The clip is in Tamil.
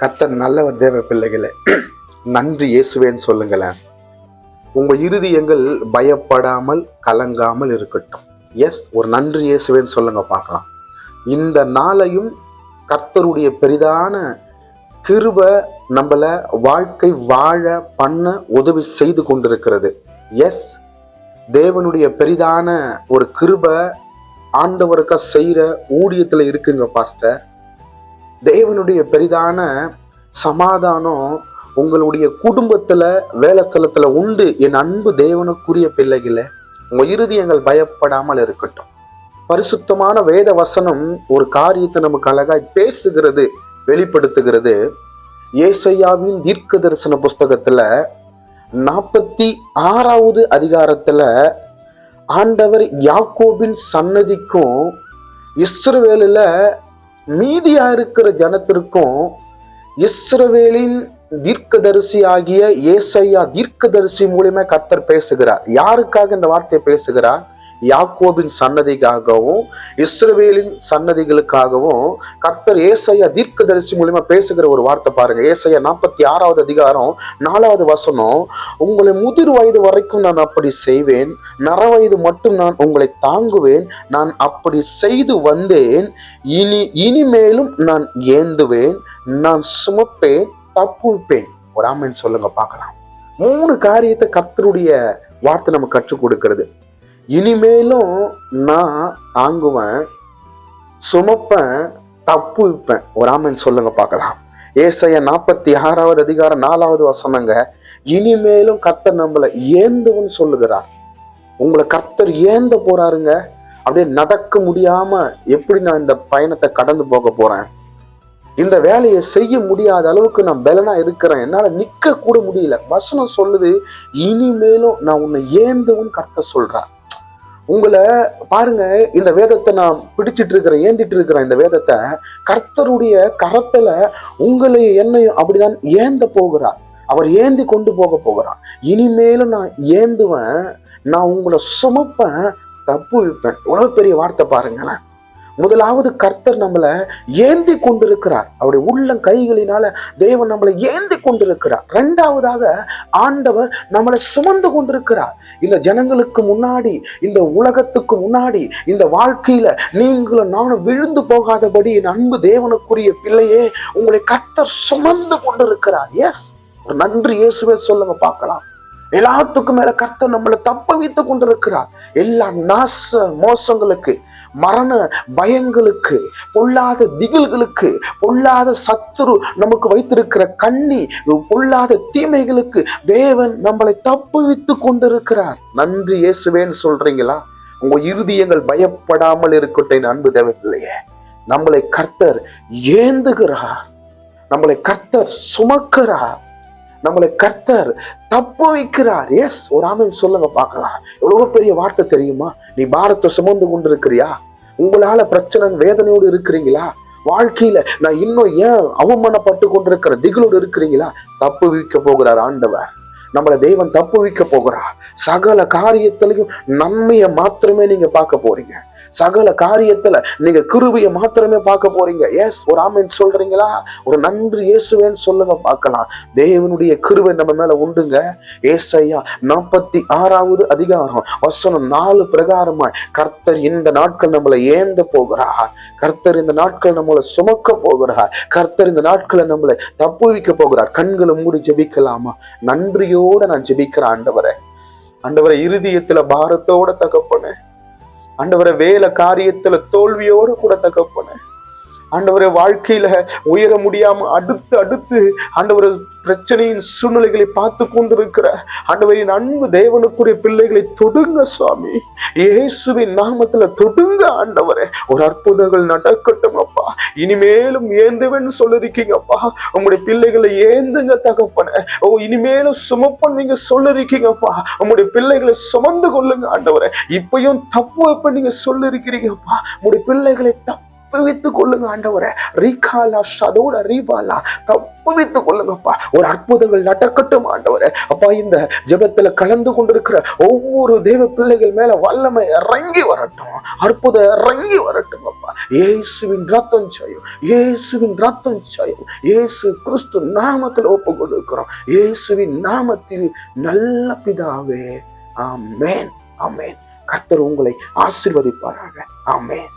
கர்த்தர் நல்லவர் தேவ பிள்ளைகளே நன்றி இயேசுவேன்னு சொல்லுங்களேன். உங்கள் இறுதியங்கள் பயப்படாமல் கலங்காமல் இருக்கட்டும். எஸ் ஒரு நன்றி இயேசுவேன்னு சொல்லுங்க பார்க்கலாம். இந்த நாளையும் கர்த்தருடைய பெரிதான கிருப நம்மளை வாழ்க்கை வாழ பண்ண உதவி செய்து கொண்டிருக்கிறது. எஸ் தேவனுடைய பெரிதான ஒரு கிருப ஆண்டவருக்கா செய்கிற ஊழியத்தில் இருக்குங்க பாஸ்டர் தேவனுடைய பெரிதான சமாதானம் உங்களுடைய குடும்பத்துல வேலை ஸ்தலத்துல உண்டு. என் அன்பு தேவனுக்குரிய பிள்ளைகளை உங்க இருதயங்கள் பயப்படாமல் இருக்கட்டும். பரிசுத்தமான வேத வசனம் ஒரு காரியத்தை நமக்கு அழகாய் பேசுகிறது வெளிப்படுத்துகிறது. ஏசையாவின் தீர்க்க தரிசன புஸ்தகத்துல நாற்பத்தி ஆறாவது அதிகாரத்துல ஆண்டவர் யாக்கோபின் சன்னதிக்கும் இஸ்ரவேலில் மீதியா இருக்கிற ஜனத்திற்கும் இஸ்ரவேலின் தீர்க்கதரிசி ஆகிய ஏசையா தீர்க்கதரிசி மூலியமா கர்த்தர் பேசுகிறார். யாருக்காக இந்த வார்த்தையை பேசுகிறார்? யாக்கோபின் சன்னதிக்காகவும் இஸ்ரவேலின் சன்னதிகளுக்காகவும் கர்த்தர் ஏசையா தீர்க்கதரிசி மூலியமா பேசுகிற ஒரு வார்த்தை பாருங்க. ஏசையா நாற்பத்தி ஆறாவது அதிகாரம் நாலாவது வசனம் உங்களை முதிர் வயது வரைக்கும் நான் அப்படி செய்வேன் நர வயது மட்டும் நான் உங்களை தாங்குவேன் நான் அப்படி செய்து வந்தேன் இனி இனிமேலும் நான் ஏந்துவேன் நான் சுமப்பேன் தப்புவிப்பேன். ஒரு ஆமன் சொல்லுங்க பார்க்கலாம். மூணு காரியத்தை கர்த்தருடைய வார்த்தை நம்ம கற்றுக் கொடுக்கிறது. இனிமேலும் நான் தாங்குவேன் சுமப்பேன் தப்பு வைப்பேன். ஒரு ஆமன் சொல்லுங்க பார்க்கலாம். ஏசைய நாற்பத்தி ஆறாவது அதிகாரம் நாலாவது வசனங்க இனிமேலும் கர்த்தர் நம்மளை ஏந்துவன்னு சொல்லுகிறார். உங்களை கர்த்தர் ஏந்த போறாருங்க? அப்படியே நடக்க முடியாம எப்படி நான் இந்த பயணத்தை கடந்து போக போறேன்? இந்த வேலையை செய்ய முடியாத அளவுக்கு நான் பலனா இருக்கிறேன். என்னால நிக்க கூட முடியல. வசனம் சொல்லுது இனிமேலும் நான் உன்னை ஏந்தவன் கர்த்தர் சொல்றேன் உங்களை பாருங்க இந்த வேதத்தை நான் பிடிச்சிட்டு இருக்கிறேன் ஏந்திட்டு இருக்கிறேன் இந்த வேதத்தை. கர்த்தருடைய கரத்துல உங்களை என்னையும் அப்படிதான் ஏந்த போகிறார். அவர் ஏந்தி கொண்டு போக போகிறார். இனிமேலும் நான் ஏந்துவேன் நான் உங்களை சுமப்பேன் தப்பு வைப்பேன் எவ்வளவு பெரிய வார்த்தை பாருங்களேன். முதலாவது கர்த்தர் நம்மளை ஏந்தி கொண்டிருக்கிறார். அவருடைய உள்ளம் கைகளினால தேவன் நம்மளை ஏந்தி கொண்டிருக்கிறார். ரெண்டாவதாக ஆண்டவர் நம்மளை சுமந்து கொண்டிருக்கிறார். இந்த ஜனங்களுக்கு முன்னாடி இந்த உலகத்துக்கு முன்னாடி இந்த வாழ்க்கையில நீங்களும் நானும் விழுந்து போகாதபடி என் அன்பு தேவனுக்குரிய பிள்ளையே உங்களை கர்த்தர் சுமந்து கொண்டிருக்கிறார். எஸ் ஒரு நன்றி இயேசுவே சொல்லுங்க பார்க்கலாம். எல்லாத்துக்கும் மேல கர்த்தர் நம்மளை தப்ப வைத்து கொண்டிருக்கிறார். எல்லா நாச மோசங்களுக்கு மரண பயங்களுக்கு பொல்லாத திகில்களுக்கு பொல்லாத சத்துரு நமக்கு வைத்திருக்கிற கண்ணி பொல்லாத தீமைகளுக்கு தேவன் நம்மளை தப்புவித்து கொண்டிருக்கிறார். நன்றி இயேசுவேன்னு சொல்றீங்களா? உங்க இருதயங்கள் பயப்படாமல் இருக்கட்டும் என் அன்பு தேவையில்லையே நம்மளை கர்த்தர் ஏந்துகிறார். நம்மளை கர்த்தர் சுமக்கிறார். நம்மளை கர்த்தர் தப்பு வைக்கிறார். எஸ் ஒரு ஆமன் சொல்லுங்க பார்க்கலாம். எவ்வளவு பெரிய வார்த்தை தெரியுமா? நீ பாரத்தை சுமந்து கொண்டு இருக்கிறியா உங்களால பிரச்சனை வேதனையோடு இருக்கிறீங்களா? வாழ்க்கையில நான் இன்னும் ஏன் அவமானப்பட்டு கொண்டிருக்கிற திகிலோடு இருக்கிறீங்களா? தப்பு வைக்க போகிறார் ஆண்டவர். நம்மளை தெய்வம் தப்பு வைக்க போகிறா சகல காரியத்திலையும் நன்மையை மாத்திரமே நீங்க பார்க்க போறீங்க. சகல காரியத்துல நீங்க கிருபியை மாத்திரமே பார்க்க போறீங்க. எஸ் ஒரு ஆமைன்னு சொல்றீங்களா? ஒரு நன்றி இயேசுவேன்னு சொல்லுங்க பார்க்கலாம். தேவனுடைய கிருபை நம்ம மேல உண்டுங்க. ஏசையா நாற்பத்தி ஆறாவது அதிகாரம் வசனம் நாலு பிரகாரமாய் கர்த்தர் இந்த நாட்கள் நம்மளை ஏந்த போகிறார். கர்த்தர் இந்த நாட்கள் நம்மளை சுமக்க போகிறார். கர்த்தர் இந்த நாட்களை நம்மளை தப்புவிக்க போகிறார். கண்களை மூடி ஜெபிக்கலாமா? நன்றியோட நான் ஜெபிக்கிறேன் ஆண்டவரை. ஆண்டவரை இருதயத்துல பாரத்தோட தகப்பனேன் ஆண்டவரை வேலை காரியத்துல தோல்வியோடு கூட தகப்பன. ஆண்டவரை வாழ்க்கையில உயர முடியாம அடுத்து அடுத்து ஆண்டவரை பிரச்சனையின் சூழ்நிலைகளை பார்த்து கொண்டிருக்கிற ஆண்டவரின் அன்பு தேவனுக்குரிய பிள்ளைகளை தொடுங்க சுவாமி. இயேசுவின் நாமத்துல தொடுங்க ஆண்டவரே. ஒரு அற்புதங்கள் நடக்கட்டும் அப்பா. இனிமேலும் ஏந்துவேன்னு சொல்லிருக்கீங்கப்பா உங்களுடைய பிள்ளைகளை ஏந்துங்க தகப்பன. ஓ இனிமேலும் சுமப்பன் நீங்க சொல்லிருக்கீங்கப்பா உங்களுடைய பிள்ளைகளை சுமந்து கொள்ளுங்க ஆண்டவரே. இப்பயும் தப்பு வைப்ப நீங்க சொல்லிருக்கிறீங்கப்பா உங்களுடைய பிள்ளைகளை தப்பு தப்புவித்துக் கொள்ளுங்க ஆண்டவரை. ரீகாலா சதோட ரீபாலா தப்புவித்துக் கொள்ளுங்கப்பா ஒரு அற்புதங்கள் நடக்கட்டும் ஆண்டவரை. அப்பா இந்த ஜெபத்துல கலந்து கொண்டிருக்கிற ஒவ்வொரு தேவ பிள்ளைகள் மேல வல்லமை இறங்கி வரட்டும். அற்புதம் இறங்கி வரட்டும் அப்பா இயேசுவின் ரத்தம் செய்யும் இயேசுவின் ரத்தம் செய்யும் இயேசு கிறிஸ்து நாமத்தில் ஒப்பு கொடுக்கிறோம் இயேசுவின் நாமத்தில் நல்ல பிதாவே. ஆமேன். ஆமேன். கர்த்தர் உங்களை ஆசிர்வதிப்பாராக. ஆமேன்.